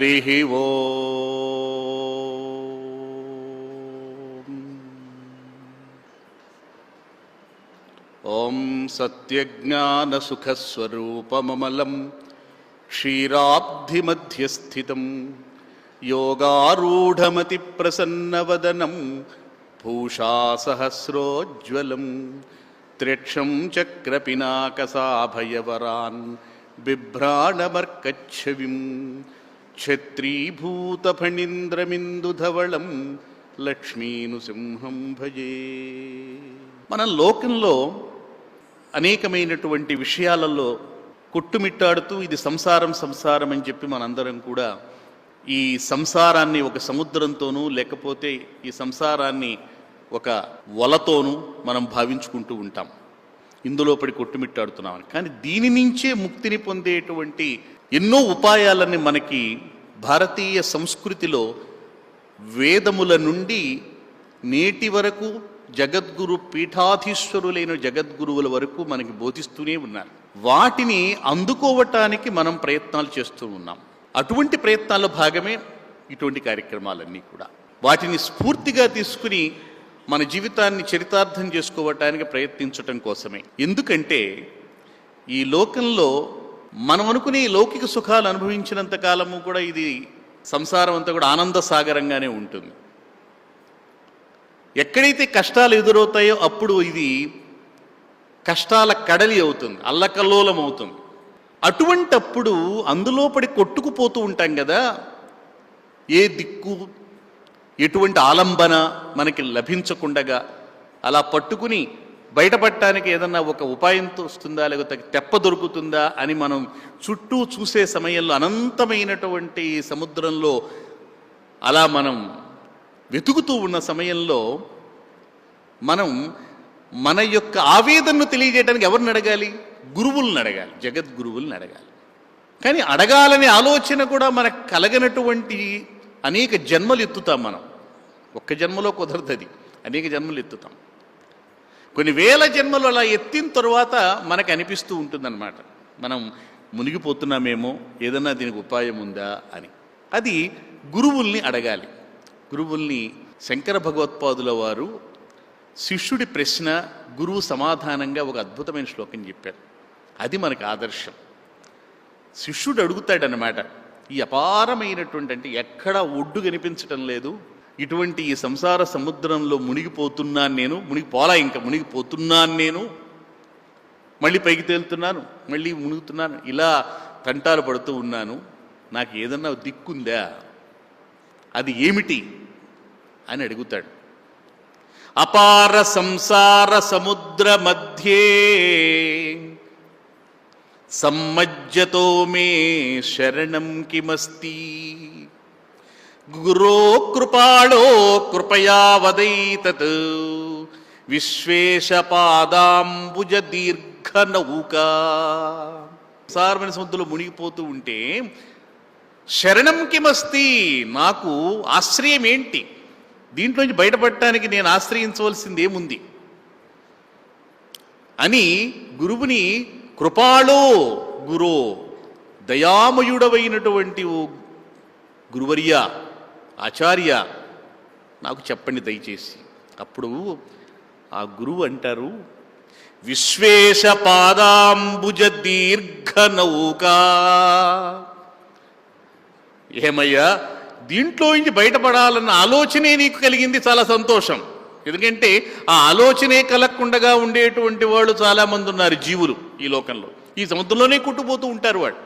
హరి ఓ. ఓం సత్యజ్ఞానసుఖస్వరూపమమలం క్షీరాబ్ధిమధ్యస్థితం యోగారూఢమతిప్రసన్నవదనం భూషాసహస్రోజ్వలం త్ర్యక్షం చక్రపినాకసాభయవరాన్ బిభ్రాణమర్కच्छవిం క్షత్రీభూతఫణీంద్రమిందుధవళం లక్ష్మీనుసింహం భజే. మన లోకంలో అనేకమైనటువంటి విషయాలలో కొట్టుమిట్టాడుతూ ఇది సంసారం సంసారం అని చెప్పి మనందరం కూడా ఈ సంసారాన్ని ఒక సముద్రంతోనూ లేకపోతే ఈ సంసారాన్ని ఒక వలతోనూ మనం భావించుకుంటూ ఉంటాం. ఇందులో పడి కొట్టుమిట్టాడుతున్నామని కానీ దీని నుంచే ముక్తిని పొందేటువంటి ఎన్నో ఉపాయాలని మనకి భారతీయ సంస్కృతిలో వేదముల నుండి నేటి వరకు జగద్గురు పీఠాధీశ్వరులైన జగద్గురువుల వరకు మనకి బోధిస్తూనే ఉన్నారు. వాటిని అందుకోవటానికి మనం ప్రయత్నాలు చేస్తూ ఉన్నాం. అటువంటి ప్రయత్నాల్లో భాగమే ఇటువంటి కార్యక్రమాలన్నీ కూడా. వాటిని స్ఫూర్తిగా తీసుకుని మన జీవితాన్ని చరితార్థం చేసుకోవటానికి ప్రయత్నించటం కోసమే. ఎందుకంటే ఈ లోకంలో మనం అనుకునే లౌకిక సుఖాలు అనుభవించినంత కాలము కూడా ఇది సంసారం అంతా కూడా ఆనంద సాగరంగానే ఉంటుంది. ఎక్కడైతే కష్టాలు ఎదురవుతాయో అప్పుడు ఇది కష్టాల కడలి అవుతుంది అల్లకల్లోలం అవుతుంది. అటువంటప్పుడు అందులో పడి కొట్టుకుపోతూ ఉంటాం కదా ఏ దిక్కు ఎటువంటి ఆలంబన మనకి లభించకుండగా అలా పట్టుకుని బయటపడటానికి ఏదన్నా ఒక ఉపాయంతో వస్తుందా లేకపోతే తెప్ప దొరుకుతుందా అని మనం చుట్టూ చూసే సమయంలో అనంతమైనటువంటి సముద్రంలో అలా మనం వెతుకుతూ ఉన్న సమయంలో మనం మన యొక్క ఆవేదనను తెలియజేయడానికి ఎవరిని అడగాలి? గురువులను అడగాలి జగద్గురువులను అడగాలి. కానీ అడగాలనే ఆలోచన కూడా మనకు కలగనటువంటి అనేక జన్మలు ఎత్తుతాం మనం. ఒక్క జన్మలో కుదరదు అనేక జన్మలు ఎత్తుతాం. కొన్ని వేల జన్మలు అలా ఎత్తిన తరువాత మనకు అనిపిస్తూ ఉంటుందన్నమాట. మనం మునిగిపోతున్నామేమో ఏదన్నా దీనికి ఉపాయం ఉందా అని. అది గురువుల్ని అడగాలి. గురువుల్ని శంకర భగవత్పాదుల వారు శిష్యుడి ప్రశ్న గురువు సమాధానంగా ఒక అద్భుతమైన శ్లోకం చెప్పారు. అది మనకు ఆదర్శం. శిష్యుడు అడుగుతాడనమాట ఈ అపారమైనటువంటి అంటే ఎక్కడా ఒడ్డు కనిపించటం లేదు ఇటువంటి ఈ సంసార సముద్రంలో మునిగిపోతున్నాను నేను మునిగిపోలా ఇంకా మునిగిపోతున్నాను నేను. మళ్ళీ పైకి తేలుతున్నాను మళ్ళీ మునుగుతున్నాను ఇలా తంటాలు పడుతూ ఉన్నాను. నాకు ఏదన్నా దిక్కుందా? అది ఏమిటి అని అడుగుతాడు. అపార సంసార సముద్ర మధ్యే సమ్మజ్జతో మే శరణం కిమస్తి. గురో కృపాళో కృపయా వదైతత్ విశ్వేశ పాదాంబుజ దీర్ఘ నౌక. సారమైన సముద్రంలో మునిగిపోతూ ఉంటే శరణం కిమస్తి నాకు ఆశ్రయం ఏంటి దీంట్లోంచి బయటపడటానికి నేను ఆశ్రయించవలసింది ఏముంది అని గురువుని కృపాళో గురో దయామయుడవైనటువంటి ఓ గురువర్య ఆచార్య నాకు చెప్పండి దయచేసి. అప్పుడు ఆ గురువు అంటారు విశ్వేశ పాదాంబుజ దీర్ఘ నౌకా. ఏమయ్యా దీంట్లో నుంచి బయటపడాలన్న ఆలోచనే నీకు కలిగింది చాలా సంతోషం. ఎందుకంటే ఆ ఆలోచనే కలగకుండగా ఉండేటువంటి వాళ్ళు చాలామంది ఉన్నారు జీవులు ఈ లోకంలో. ఈ సముద్రంలోనే కుట్టుపోతూ ఉంటారు వాడు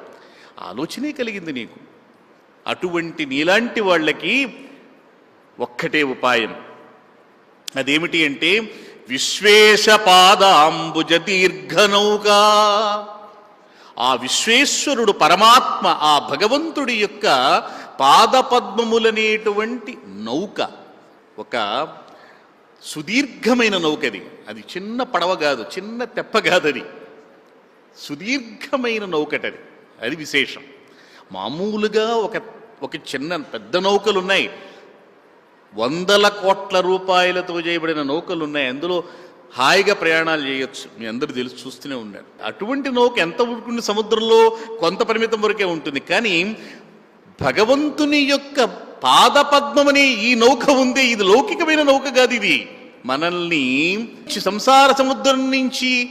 ఆలోచనే కలిగింది నీకు. అటువంటి నీలాంటి వాళ్ళకి ఒక్కటే ఉపాయం. అదేమిటి అంటే విశ్వేశ పాదాంబుజ దీర్ఘనౌకా. ఆ విశ్వేశ్వరుడు పరమాత్మ ఆ భగవంతుడి యొక్క పాదపద్మములనేటువంటి నౌక. ఒక సుదీర్ఘమైన నౌకది అది. చిన్న పడవ కాదు చిన్న తెప్ప కాదది అది. సుదీర్ఘమైన నౌకటది. అది విశేషం. మామూలుగా ఒక ఒక చిన్న పెద్ద నౌకలు ఉన్నాయి వందల కోట్ల రూపాయలతో చేయబడిన నౌకలు ఉన్నాయి అందులో హాయిగా ప్రయాణాలు చేయొచ్చు. మీ అందరూ తెలిసి చూస్తూనే ఉన్నారు. అటువంటి నౌక ఎంత ఉంటుంది సముద్రంలో కొంత పరిమితం వరకే ఉంటుంది. కానీ భగవంతుని యొక్క పాదపద్మమనే ఈ నౌక ఉంది. ఇది లౌకికమైన నౌక కాదు ఇది. మనల్ని సంసార సముద్రం నుంచి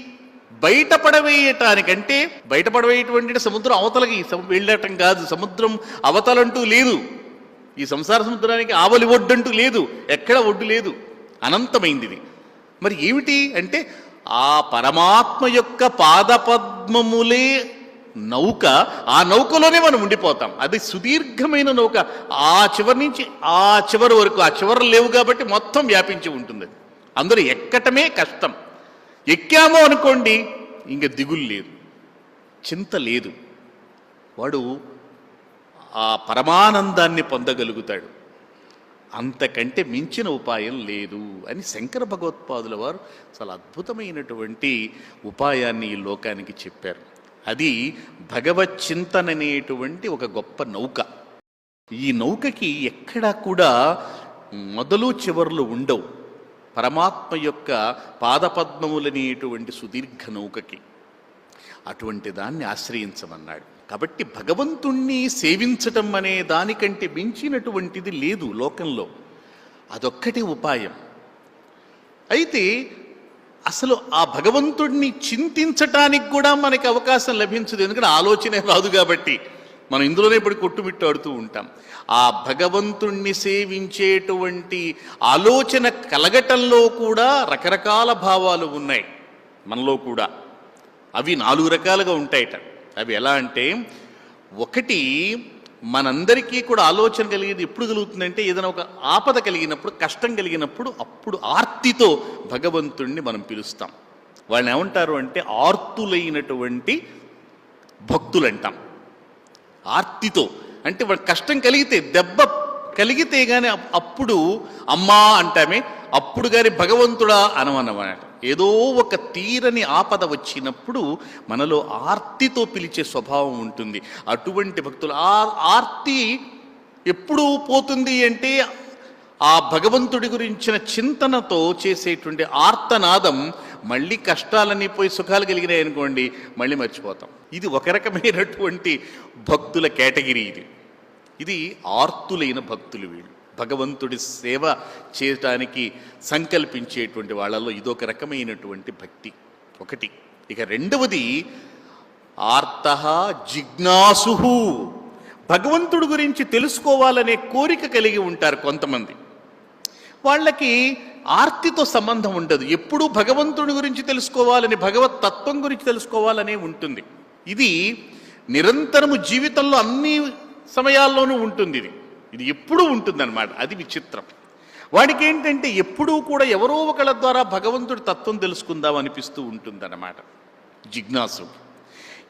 బయటపడవేయటానికంటే బయటపడవేయటువంటి సముద్రం అవతలకి వెళ్ళటం కాదు. సముద్రం అవతలంటూ లేదు. ఈ సంసార సముద్రానికి ఆవలి ఒడ్డంటూ లేదు. ఎక్కడ ఒడ్డు లేదు. అనంతమైంది మరి ఏమిటి అంటే ఆ పరమాత్మ యొక్క పాదపద్మములే నౌక. ఆ నౌకలోనే మనం ఉండిపోతాం. అది సుదీర్ఘమైన నౌక. ఆ చివరి నుంచి ఆ చివరి వరకు ఆ చివరలు లేవు కాబట్టి మొత్తం వ్యాపించి ఉంటుంది. అందరూ అందులో ఎక్కటమే కష్టం. ఎక్కామో అనుకోండి ఇంక దిగులు లేదు చింత లేదు. వాడు ఆ పరమానందాన్ని పొందగలుగుతాడు. అంతకంటే మించిన ఉపాయం లేదు అని శంకర భగవత్పాదుల వారు చాలా అద్భుతమైనటువంటి ఉపాయాన్ని ఈ లోకానికి చెప్పారు. అది భగవత్ చింతన అనేటువంటి ఒక గొప్ప నౌక. ఈ నౌకకి ఎక్కడా కూడా మొదలు చివర్లు ఉండవు. పరమాత్మ యొక్క పాదపద్మములనేటువంటి సుదీర్ఘ నౌకకి అటువంటి దాన్ని ఆశ్రయించమన్నాడు. కాబట్టి భగవంతుణ్ణి సేవించటం అనే దానికంటే మించినటువంటిది లేదు లోకంలో. అదొక్కటే ఉపాయం. అయితే అసలు ఆ భగవంతుడిని చింతించటానికి కూడా మనకి అవకాశం లభించదు. ఎందుకంటే ఆలోచనే రాదు కాబట్టి. మనం ఇందులోనే ఇప్పుడు కొట్టుమిట్టాడుతూ ఉంటాం. ఆ భగవంతుణ్ణి సేవించేటువంటి ఆలోచన కలగటంలో కూడా రకరకాల భావాలు ఉన్నాయి. మనలో కూడా. అవి నాలుగు రకాలుగా ఉంటాయట. అవి ఎలా అంటే ఒకటి మనందరికీ కూడా ఆలోచన కలిగేది ఎప్పుడు కలుగుతుందంటే ఏదైనా ఒక ఆపద కలిగినప్పుడు కష్టం కలిగినప్పుడు అప్పుడు ఆర్తితో భగవంతుణ్ణి మనం పిలుస్తాం. వాళ్ళని ఏమంటారు అంటే ఆర్తులైనటువంటి భక్తులు అంటాం ఆర్తితో. అంటే వాడు కష్టం కలిగితే దెబ్బ కలిగితే కానీ అప్పుడు అమ్మా అంటామే అప్పుడు గారి భగవంతుడా అనమన్నమాట. ఏదో ఒక తీరని ఆపద వచ్చినప్పుడు మనలో ఆర్తితో పిలిచే స్వభావం ఉంటుంది. అటువంటి భక్తులు ఆ ఆర్తి ఎప్పుడు పోతుంది అంటే ఆ భగవంతుడి గురించిన చింతనతో చేసేటువంటి ఆర్తనాదం మళ్ళీ కష్టాలన్నీ పోయి సుఖాలు కలిగినాయి అనుకోండి మళ్ళీ మర్చిపోతాం. ఇది ఒక రకమైనటువంటి భక్తుల కేటగిరీ ఇది. ఇది ఆర్తులైన భక్తులు వీళ్ళు. భగవంతుడి సేవ చేయటానికి సంకల్పించేటువంటి వాళ్ళలో ఇదొక రకమైనటువంటి భక్తి ఒకటి. ఇక రెండవది ఆర్త జిజ్ఞాసు. భగవంతుడి గురించి తెలుసుకోవాలనే కోరిక కలిగి ఉంటారు కొంతమంది. వాళ్ళకి ఆర్తితో సంబంధం ఉండదు. ఎప్పుడూ భగవంతుడి గురించి తెలుసుకోవాలని భగవత్ తత్వం గురించి తెలుసుకోవాలనే ఉంటుంది. ఇది నిరంతరము జీవితంలో అన్ని సమయాల్లోనూ ఉంటుంది ఇది. ఇది ఎప్పుడూ ఉంటుందన్నమాట. అది విచిత్రం. వాడికి ఏంటంటే ఎప్పుడూ కూడా ఎవరో ఒకళ్ళ ద్వారా భగవంతుడి తత్వం తెలుసుకుందాం అనిపిస్తూ ఉంటుందన్నమాట. జిజ్ఞాసు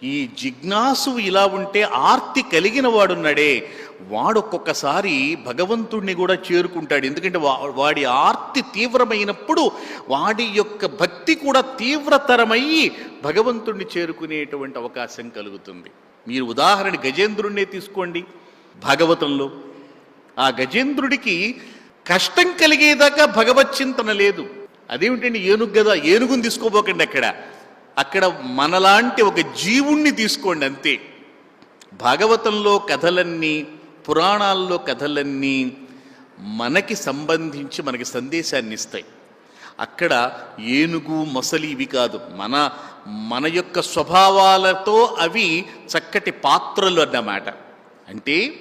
ఈ జిజ్ఞాసు ఇలా ఉంటే ఆర్తి కలిగిన వాడున్నాడే. వాడు ఒక్కొక్కసారి భగవంతుణ్ణి కూడా చేరుకుంటాడు. ఎందుకంటే వా- వాడి ఆర్తి తీవ్రమైనప్పుడు వాడి యొక్క భక్తి కూడా తీవ్రతరమయ్యి భగవంతుణ్ణి చేరుకునేటువంటి అవకాశం కలుగుతుంది. మీరు ఉదాహరణ గజేంద్రుణ్ణే తీసుకోండి భాగవతంలో. ఆ గజేంద్రుడికి కష్టం కలిగేదాకా భగవత్ చింతన లేదు. అదేమిటండి ఏనుగు కదా ఏనుగుని తీసుకోబోకండి అక్కడ. అక్కడ మనలాంటి ఒక జీవుణ్ణి తీసుకోండి అంతే. భాగవతంలో కథలన్నీ పురాణాల్లో కథలన్నీ మనకి సంబంధించి మనకి సందేశాన్ని ఇస్తాయి. అక్కడ ఏనుగు మొసలి ఇవి కాదు. మన మన యొక్క స్వభావాలతో అవి చక్కటి పాత్రలు అన్నమాట. అంటే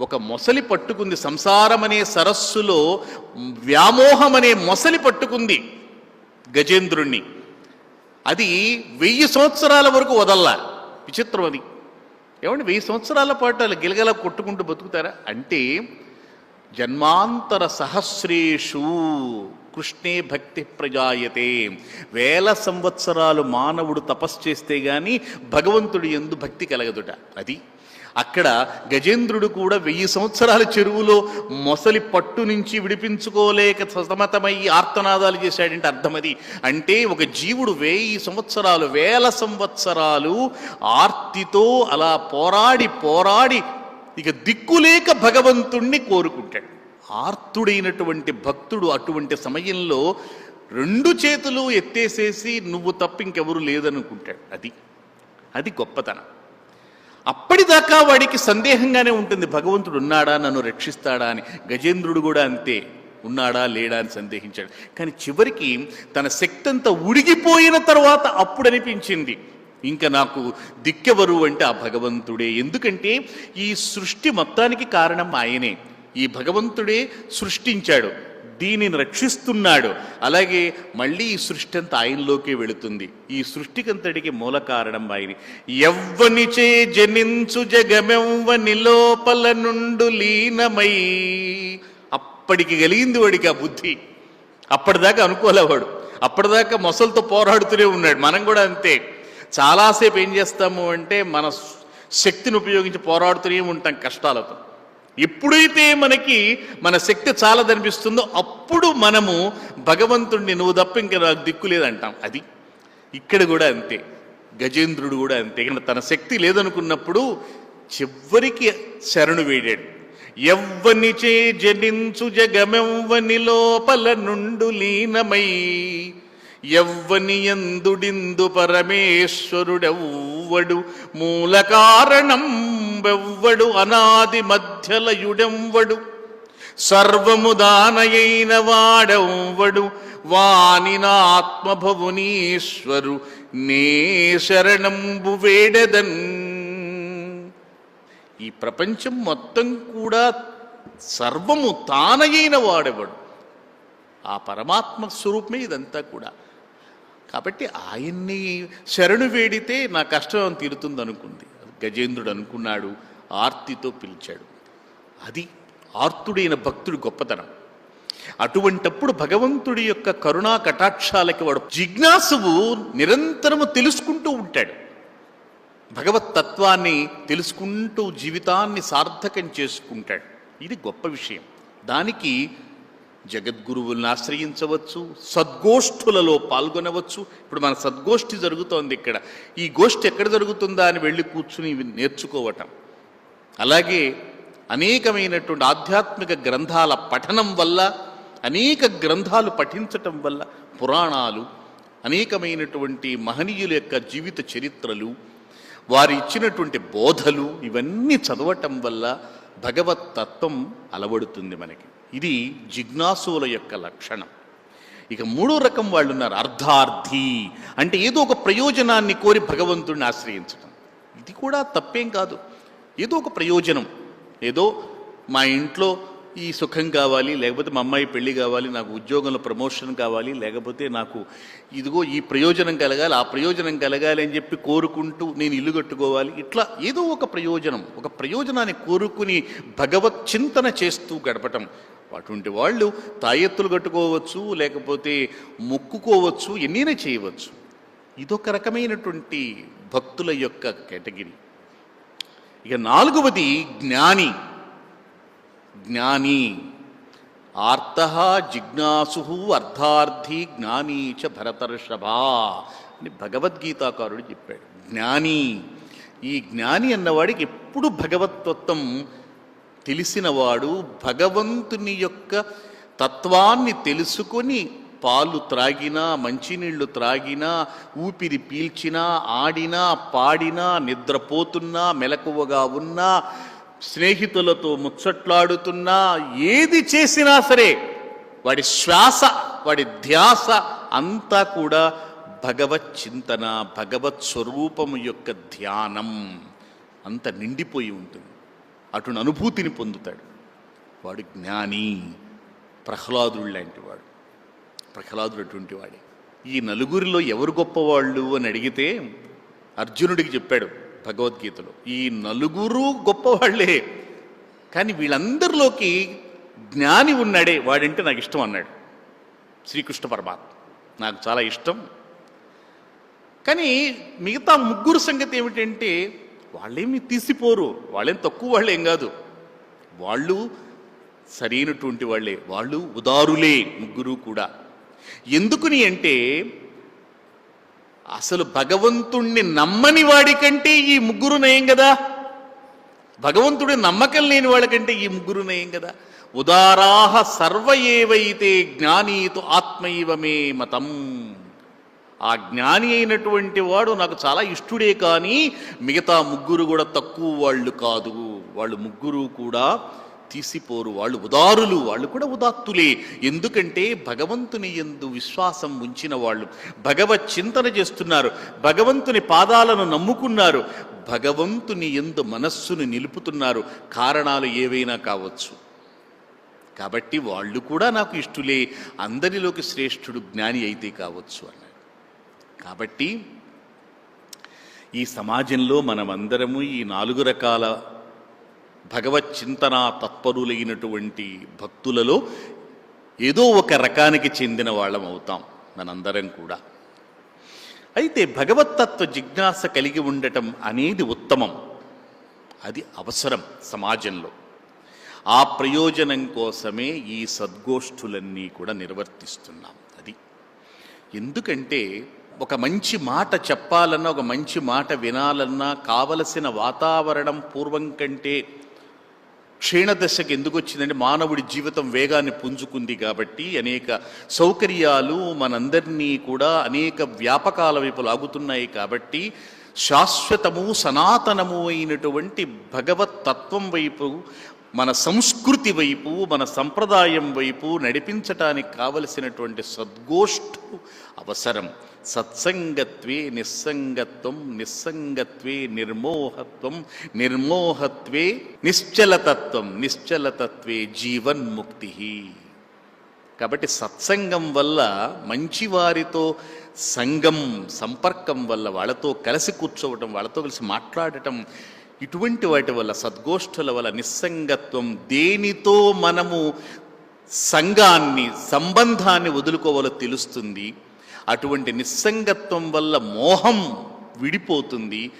ఒక మొసలి పట్టుకుంది సంసారం అనే సరస్సులో వ్యామోహం అనే మొసలి పట్టుకుంది గజేంద్రుణ్ణి. అది వెయ్యి సంవత్సరాల వరకు వదల్లా. విచిత్రం అది. ఏమండి వెయ్యి సంవత్సరాల పాటు అలా గిలగల కొట్టుకుంటూ బతుకుతారా? అంటే జన్మాంతర సహస్రేషు కృష్ణే భక్తి ప్రజాయతే. వేల సంవత్సరాలు మానవుడు తపస్సు చేస్తే గాని భగవంతుడి ఎందు భక్తి కలగదుట. అది అక్కడ గజేంద్రుడు కూడా వెయ్యి సంవత్సరాల చెరువులో మొసలి పట్టు నుంచి విడిపించుకోలేక సతమతమయ్యి ఆర్తనాదాలు చేశాడంటే అర్థమది. అంటే ఒక జీవుడు వెయ్యి సంవత్సరాలు వేల సంవత్సరాలు ఆర్తితో అలా పోరాడి పోరాడి ఇక దిక్కులేక భగవంతుణ్ణి కోరుకుంటాడు. ఆర్తుడైనటువంటి భక్తుడు అటువంటి సమయంలో రెండు చేతులు ఎత్తేసేసి నువ్వు తప్ప ఇంకెవరు లేదనుకుంటాడు. అది అది గొప్పతనం. అప్పటిదాకా వాడికి సందేహంగానే ఉంటుంది భగవంతుడు ఉన్నాడా నన్ను రక్షిస్తాడా అని. గజేంద్రుడు కూడా అంతే ఉన్నాడా లేడా అని సందేహించాడు. కానీ చివరికి తన శక్తి అంతా ఉడిగిపోయిన తర్వాత అప్పుడు అనిపించింది ఇంకా నాకు దిక్కెవరు అంటే ఆ భగవంతుడే. ఎందుకంటే ఈ సృష్టి మొత్తానికి కారణం ఆయనే. ఈ భగవంతుడే సృష్టించాడు. దీనిని రక్షిస్తున్నాడు. అలాగే మళ్ళీ ఈ సృష్టి అంతా ఆయనలోకే వెళుతుంది. ఈ సృష్టికంతటికి మూల కారణం ఆయన. ఎవ్వనిచే జనించు జగమెవ్వని లోపల నుండు లీనమై. అప్పటికి కలిగింది వాడికి ఆ బుద్ధి. అప్పటిదాకా అనుకోలేవాడు అప్పటిదాకా మొసలతో పోరాడుతూనే ఉన్నాడు. మనం కూడా అంతే. చాలాసేపు ఏం చేస్తాము అంటే మన శక్తిని ఉపయోగించి పోరాడుతూనే ఉంటాం కష్టాలతో. ఎప్పుడైతే మనకి మన శక్తి చాలదనిపిస్తుందో అప్పుడు మనము భగవంతుణ్ణి నువ్వు తప్ప ఇంకా నాకు దిక్కు లేదంటాం. అది ఇక్కడ కూడా అంతే. గజేంద్రుడు కూడా అంతే. ఇక్కడ తన శక్తి లేదనుకున్నప్పుడు చివరికి శరణు వేడాడు. ఎవ్వనిచే జనించు జగమెవ్వని లోపల నుండు లీనమై ఎవ్వని ఎందుడిందు పరమేశ్వరుడెవ్వడు మూల కారణం వెవ్వడు అనాది మధ్యలయుడెంవడు సర్వము దానయైన వాడెవ్వడు? వాని ఆత్మభవునీశ్వరు నే శరణంబు వేడదన్. ఈ ప్రపంచం మొత్తం కూడా సర్వము తానయైన వాడెవడు? ఆ పరమాత్మ స్వరూపమే ఇదంతా కూడా. కాబట్టి ఆయన్ని శరణు వేడితే నా కష్టం తీరుతుంది అనుకుంది గజేంద్రుడు అనుకున్నాడు ఆర్తితో పిలిచాడు. అది ఆర్తుడైన భక్తుడి గొప్పతనం. అటువంటప్పుడు భగవంతుడి యొక్క కరుణా కటాక్షాలకి వాడు జిజ్ఞాసువు నిరంతరము తెలుసుకుంటూ ఉంటాడు. భగవత్ తత్వాన్ని తెలుసుకుంటూ జీవితాన్ని సార్థకం చేసుకుంటాడు. ఇది గొప్ప విషయం. దానికి జగద్గురువులను ఆశ్రయించవచ్చు సద్గోష్ఠులలో పాల్గొనవచ్చు. ఇప్పుడు మన సద్గోష్ఠి జరుగుతోంది ఇక్కడ. ఈ గోష్ఠి ఎక్కడ జరుగుతుందా అని వెళ్ళి కూర్చుని నేర్చుకోవటం. అలాగే అనేకమైనటువంటి ఆధ్యాత్మిక గ్రంథాల పఠనం వల్ల అనేక గ్రంథాలు పఠించటం వల్ల పురాణాలు అనేకమైనటువంటి మహనీయుల యొక్క జీవిత చరిత్రలు వారు ఇచ్చినటువంటి బోధలు ఇవన్నీ చదవటం వల్ల భగవత్ తత్వం అలవడుతుంది మనకి. ఇది జిజ్ఞాసుల యొక్క లక్షణం. ఇక మూడో రకం వాళ్ళు ఉన్నారు అర్ధార్థి అంటే ఏదో ఒక ప్రయోజనాన్ని కోరి భగవంతుడిని ఆశ్రయించడం ఇది కూడా తప్పేం కాదు. ఏదో ఒక ప్రయోజనం. ఏదో మా ఇంట్లో ఈ సుఖం కావాలి లేకపోతే మా అమ్మాయి పెళ్ళి కావాలి నాకు ఉద్యోగంలో ప్రమోషన్ కావాలి లేకపోతే నాకు ఇదిగో ఈ ప్రయోజనం కలగాలి ఆ ప్రయోజనం కలగాలి అని చెప్పి కోరుకుంటూ నేను ఇల్లు కట్టుకోవాలి. ఇట్లా ఏదో ఒక ప్రయోజనం ఒక ప్రయోజనాన్ని కోరుకుని భగవత్ చింతన చేస్తూ గడపటం. అటువంటి వాళ్ళు తాయెత్తులు కట్టుకోవచ్చు లేకపోతే మొక్కుకోవచ్చు ఎన్నైనా చేయవచ్చు. ఇదొక రకమైనటువంటి భక్తుల యొక్క కేటగిరీ. ఇక నాలుగవది జ్ఞాని. జ్ఞాని. ఆర్త జిజ్ఞాసు అర్థార్థి జ్ఞానీ చ భరతర్షభా అని భగవద్గీతాకారుడు చెప్పాడు. జ్ఞాని. ఈ జ్ఞాని అన్నవాడికి ఎప్పుడు భగవతత్వం తెలిసినవాడు భగవంతుని యొక్క తత్వాన్ని తెలుసుకొని పాలు త్రాగినా మంచినీళ్ళు త్రాగినా ఊపిరి పీల్చినా ఆడినా పాడినా నిద్రపోతున్నా మెలకువగా ఉన్నా స్నేహితులతో ముచ్చట్లాడుతున్నా ఏది చేసినా సరే వాడి శ్వాస వాడి ధ్యాస అంతా కూడా భగవత్ చింతన భగవత్ స్వరూపము యొక్క ధ్యానం. అంత నిండిపోయి ఉంటుంది. అటు అనుభూతిని పొందుతాడు. వాడు జ్ఞాని ప్రహ్లాదుడు లాంటి వాడు. ప్రహ్లాదుడు అటువంటి వాడే. ఈ నలుగురిలో ఎవరు గొప్పవాళ్ళు అని అడిగితే అర్జునుడికి చెప్పాడు. భగవద్గీతలో. ఈ నలుగురు గొప్పవాళ్ళే కానీ వీళ్ళందరిలోకి జ్ఞాని ఉన్నాడే వాడంటే నాకు ఇష్టం అన్నాడు. శ్రీకృష్ణ పరమాత్మ. నాకు చాలా ఇష్టం. కానీ మిగతా ముగ్గురు సంగతి ఏమిటంటే వాళ్ళేమి తీసిపోరు. వాళ్ళేం తక్కువ వాళ్ళేం కాదు. వాళ్ళు సరైనటువంటి వాళ్ళే. వాళ్ళు ఉదారులే ముగ్గురు కూడా. ఎందుకుని అంటే అసలు భగవంతుణ్ణి నమ్మని వాడికంటే ఈ ముగ్గురు నయం కదా? భగవంతుడి నమ్మకం లేని వాళ్ళకంటే ఈ ముగ్గురు నయం కదా? ఉదారాహ సర్వ ఏవైతే జ్ఞానీతు ఆత్మైవమే మతం. ఆ జ్ఞాని అయినటువంటి వాడు నాకు చాలా ఇష్టుడే కానీ మిగతా ముగ్గురు కూడా తక్కువ వాళ్ళు కాదు. వాళ్ళు ముగ్గురు కూడా తీసిపోరు వాళ్ళు ఉదారులు వాళ్ళు కూడా ఉదాత్తులే. ఎందుకంటే భగవంతుని ఎందు విశ్వాసం ఉంచిన వాళ్ళు భగవత్ చింతన చేస్తున్నారు భగవంతుని పాదాలను నమ్ముకున్నారు భగవంతుని ఎందు మనస్సును నిలుపుతున్నారు. కారణాలు ఏవైనా కావచ్చు. కాబట్టి వాళ్ళు కూడా నాకు ఇష్టులే అందరిలోకి శ్రేష్ఠుడు జ్ఞాని అయితే కావచ్చు అన్నాడు. కాబట్టి ఈ సమాజంలో మనమందరము ఈ నాలుగు రకాల భగవత్ చింతన తత్పరులైనటువంటి భక్తులలో ఏదో ఒక రకానికి చెందిన వాళ్ళం అవుతాం మనందరం కూడా. అయితే భగవత్తత్వ జిజ్ఞాస కలిగి ఉండటం అనేది ఉత్తమం. అది అవసరం సమాజంలో. ఆ ప్రయోజనం కోసమే ఈ సద్గోష్ఠులన్నీ కూడా నిర్వర్తిస్తున్నాం అది. ఎందుకంటే ఒక మంచి మాట చెప్పాలన్నా ఒక మంచి మాట వినాలన్నా కావలసిన వాతావరణం పూర్వం కంటే క్షీణదశకు ఎందుకు వచ్చిందంటే మానవుడి జీవితం వేగాన్ని పుంజుకుంది కాబట్టి అనేక సౌకర్యాలు మనందరినీ కూడా అనేక వ్యాపకాల వైపు లాగుతున్నాయి కాబట్టి శాశ్వతము సనాతనము అయినటువంటి భగవత్ తత్వం వైపు మన సంస్కృతి వైపు మన సంప్రదాయం వైపు నడిపించటానికి కావలసినటువంటి సద్గోష్ఠు అవసరం. సత్సంగత్వే నిస్సంగత్వం నిస్సంగత్వే నిర్మోహత్వం నిర్మోహత్వే నిశ్చలతత్వం నిశ్చలతత్వే జీవన్ముక్తి. కాబట్టి సత్సంగం వల్ల మంచివారితో సంగం సంపర్కం వల్ల వాళ్ళతో కలిసి కూర్చోవటం వాళ్ళతో కలిసి మాట్లాడటం ఇటువంటి వాటి వల్ల సద్గోష్ఠుల వల్ల నిస్సంగత్వం దేనితో మనము సంఘాన్ని సంబంధాన్ని వదులుకోవాలో తెలుస్తుంది. అటువంటి నిస్సంగత్వం వల్ల మోహం విడిపోతుంది.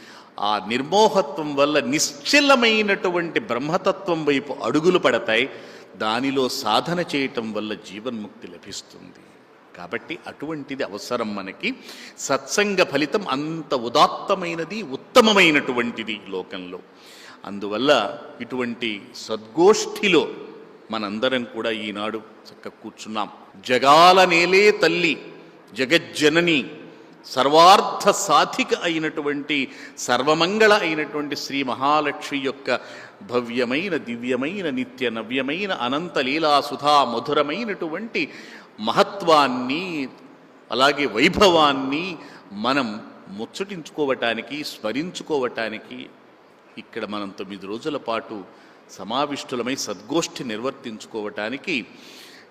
ఆ నిర్మోహత్వం వల్ల నిశ్చలమైనటువంటి బ్రహ్మతత్వం వైపు అడుగులు పడతాయి. దానిలో సాధన చేయటం వల్ల జీవన్ముక్తి లభిస్తుంది. కాబట్టి అటువంటిది అవసరం మనకి. సత్సంగ ఫలితం అంత ఉదాత్తమైనది ఉత్తమమైనటువంటిది ఈ లోకంలో. అందువల్ల ఇటువంటి సద్గోష్ఠిలో మనందరం కూడా ఈనాడు చక్క కూర్చున్నాం. జగాల నేలే తల్లి. జగజ్జనని సర్వార్థ సాధిక అయినటువంటి సర్వమంగళ అయినటువంటి శ్రీ మహాలక్ష్మి యొక్క భవ్యమైన దివ్యమైన నిత్య నవ్యమైన అనంత లీలాసుధా మధురమైనటువంటి మహత్వాన్ని అలాగే వైభవాన్ని మనం ముచ్చటించుకోవటానికి స్మరించుకోవటానికి ఇక్కడ మనం తొమ్మిది రోజుల పాటు సమావిష్టులమై సద్గోష్ఠి నిర్వర్తించుకోవటానికి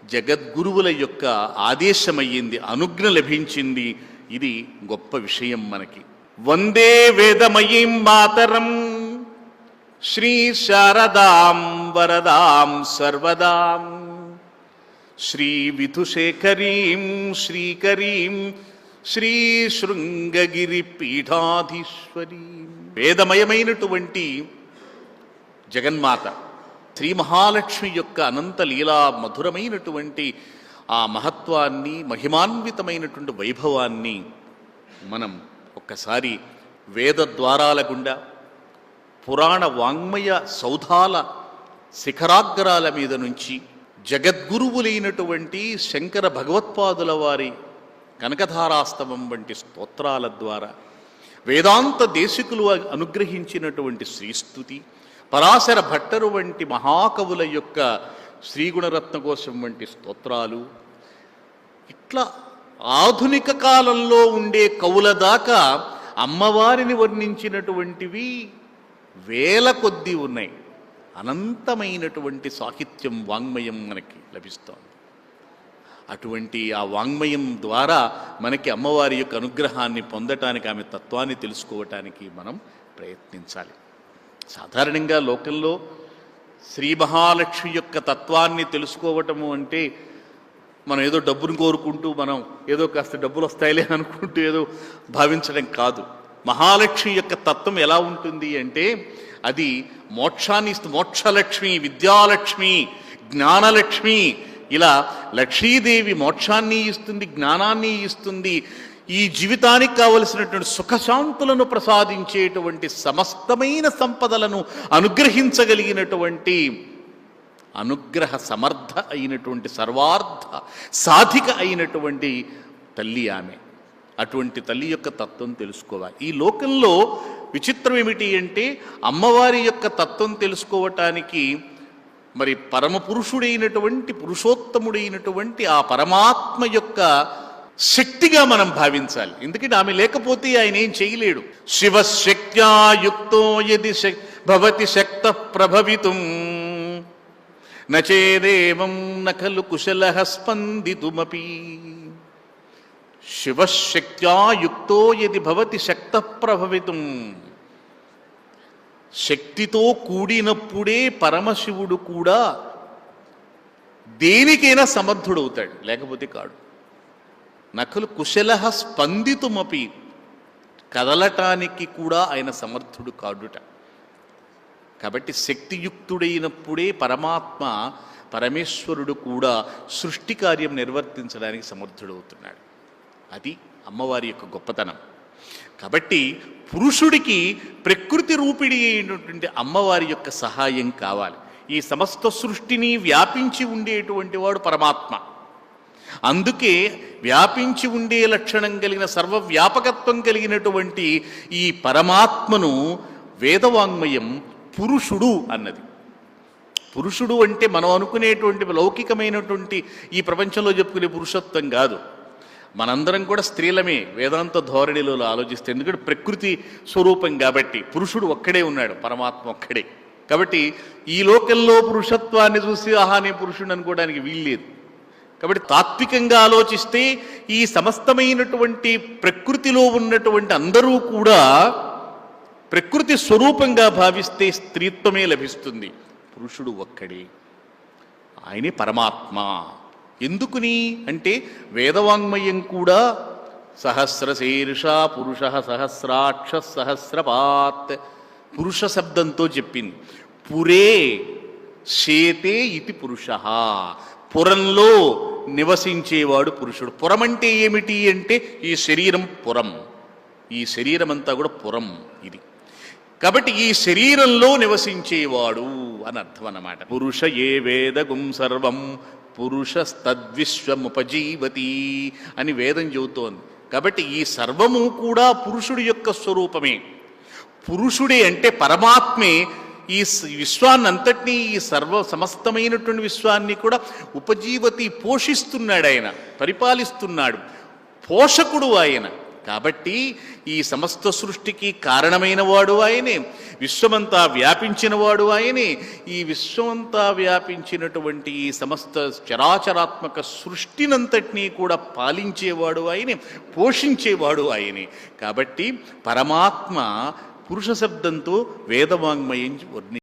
జగద్గురువుల యొక్క ఆదేశమయ్యింది అనుజ్ఞ లభించింది. ఇది గొప్ప విషయం మనకి. వందే వేదమయీం మాతరం. శ్రీ శారదాం వరదాం సర్వదాం. శ్రీ విధుశేఖరీం శ్రీకరీం శ్రీ శృంగగిరి పీఠాధీశ్వరీ. వేదమయమైనటువంటి జగన్మాత శ్రీ మహాలక్ష్మి యొక్క అనంత లీలా మధురమైనటువంటి ఆ మహత్వాన్ని మహిమాన్వితమైనటువంటి వైభవాన్ని మనం ఒక్కసారి వేద ద్వారాల గుండా పురాణ వాంగ్మయ సౌధాల శిఖరాగ్రాల మీద నుంచి జగద్గురువులైనటువంటి శంకర భగవత్పాదుల వారి కనకధారాస్తవం వంటి స్తోత్రాల ద్వారా వేదాంత దేశికులు అనుగ్రహించినటువంటి శ్రీస్తుతి పరాశర భట్టరు వంటి మహాకవుల యొక్క శ్రీగుణరత్నకోశం వంటి స్తోత్రాలు ఇట్లా ఆధునిక కాలంలో ఉండే కవుల దాకా అమ్మవారిని వర్ణించినటువంటివి వేల కొద్దీ ఉన్నాయి. అనంతమైనటువంటి సాహిత్యం వాంగ్మయం మనకి లభిస్తోంది. అటువంటి ఆ వాంగ్మయం ద్వారా మనకి అమ్మవారి యొక్క అనుగ్రహాన్ని పొందటానికి ఆమె తత్వాన్ని తెలుసుకోవటానికి మనం ప్రయత్నించాలి. సాధారణంగా లోకంలో శ్రీ మహాలక్ష్మి యొక్క తత్వాన్ని తెలుసుకోవటము అంటే మనం ఏదో డబ్బును కోరుకుంటూ మనం ఏదో కాస్త డబ్బులు వస్తాయిలే అనుకుంటూ ఏదో భావించడం కాదు. మహాలక్ష్మి యొక్క తత్వం ఎలా ఉంటుంది అంటే అది మోక్షాన్ని మోక్షలక్ష్మి విద్యాలక్ష్మి జ్ఞానలక్ష్మి ఇలా లక్ష్మీదేవి మోక్షాన్ని ఇస్తుంది జ్ఞానాన్ని ఇస్తుంది. ఈ జీవితానికి కావలసినటువంటి సుఖశాంతులను ప్రసాదించేటువంటి సమస్తమైన సంపదలను అనుగ్రహించగలిగినటువంటి అనుగ్రహ సమర్థ అయినటువంటి సర్వార్థ సాధిక అయినటువంటి తల్లి ఆమె. అటువంటి తల్లి యొక్క తత్వం తెలుసుకోవాలి. ఈ లోకంలో విచిత్రం ఏమిటి అంటే అమ్మవారి యొక్క తత్వం తెలుసుకోవటానికి మరి పరమ పురుషుడైనటువంటి పురుషోత్తముడైనటువంటి ఆ పరమాత్మ యొక్క శక్తిగా మనం భావించాలి. ఎందుకంటే ఆమె లేకపోతే ఆయన ఏం చేయలేడు. శివశక్త్యాయుక్తో యది భవతి శక్త ప్రభవితం నచేదేవం నఖలు కుశల స్పందితుమపి. శివశక్త్యాయుక్తో యది భవతి శక్త ప్రభవితం శక్తితో కూడినప్పుడే పరమశివుడు కూడా దేనికైనా సమర్థుడవుతాడు. లేకపోతే కాడు. నకలు కుశల స్పందితుమపి. కదలటానికి కూడా ఆయన సమర్థుడు కాడుట. కాబట్టి శక్తియుక్తుడైనప్పుడే పరమాత్మ పరమేశ్వరుడు కూడా సృష్టి కార్యం నిర్వర్తించడానికి సమర్థుడవుతున్నాడు. అది అమ్మవారి యొక్క గొప్పతనం. కాబట్టి పురుషుడికి ప్రకృతి రూపిణి అయినటువంటి అమ్మవారి యొక్క సహాయం కావాలి. ఈ సమస్త సృష్టిని వ్యాపించి ఉండేటువంటి వాడు పరమాత్మ. అందుకే వ్యాపించి ఉండే లక్షణం కలిగిన సర్వవ్యాపకత్వం కలిగినటువంటి ఈ పరమాత్మను వేదవాంగ్మయం పురుషుడు అన్నది. పురుషుడు అంటే మనం అనుకునేటువంటి లౌకికమైనటువంటి ఈ ప్రపంచంలో చెప్పుకునే పురుషత్వం కాదు. మనందరం కూడా స్త్రీలమే వేదాంత ధోరణిలో ఆలోచిస్తే ఎందుకంటే ప్రకృతి స్వరూపం కాబట్టి పురుషుడు ఒక్కడే ఉన్నాడు పరమాత్మ ఒక్కడే. కాబట్టి ఈ లోకంలో పురుషత్వాన్ని చూసి ఆహా నేను పురుషుడు అనుకోవడానికి వీల్లేదు. కాబట్టి తాత్వికంగా ఆలోచిస్తే ఈ సమస్తమైనటువంటి ప్రకృతిలో ఉన్నటువంటి అందరూ కూడా ప్రకృతి స్వరూపంగా భావిస్తే స్త్రీత్వమే లభిస్తుంది. పురుషుడు ఒక్కడే. ఆయనే పరమాత్మ. ఎందుకుని? అంటే వేదవాంగ్మయం కూడా సహస్రశీర్ష పురుష సహస్రాక్ష సహస్రపాత్ పురుష శబ్దంతో చెప్పింది. పురే శేతే ఇది పురుష. పురంలో నివసించేవాడు పురుషుడు. పురం అంటే ఏమిటి అంటే ఈ శరీరం పురం. ఈ శరీరం అంతా కూడా పురం ఇది. కాబట్టి ఈ శరీరంలో నివసించేవాడు అని అర్థం అన్నమాట. పురుష ఏ వేదగుం సర్వం పురుషస్తద్విశ్వముపజీవతి అని వేదం చెబుతోంది. కాబట్టి ఈ సర్వము కూడా పురుషుడి యొక్క స్వరూపమే. పురుషుడే అంటే పరమాత్మే ఈ స- విశ్వాన్నంతటినీ ఈ సర్వ సమస్తమైనటువంటి విశ్వాన్ని కూడా ఉపజీవతి పోషిస్తున్నాడు ఆయన పరిపాలిస్తున్నాడు. పోషకుడు ఆయన. కాబట్టి ఈ సమస్త సృష్టికి కారణమైన వాడు ఆయనే. విశ్వమంతా వ్యాపించిన వాడు ఆయనే. ఈ విశ్వమంతా వ్యాపించినటువంటి ఈ సమస్త చరాచరాత్మక సృష్టినంతటినీ కూడా పాలించేవాడు ఆయనే పోషించేవాడు ఆయనే. కాబట్టి పరమాత్మ పురుష శబ్దంతో వేదవాంగ్మయం వర్ణి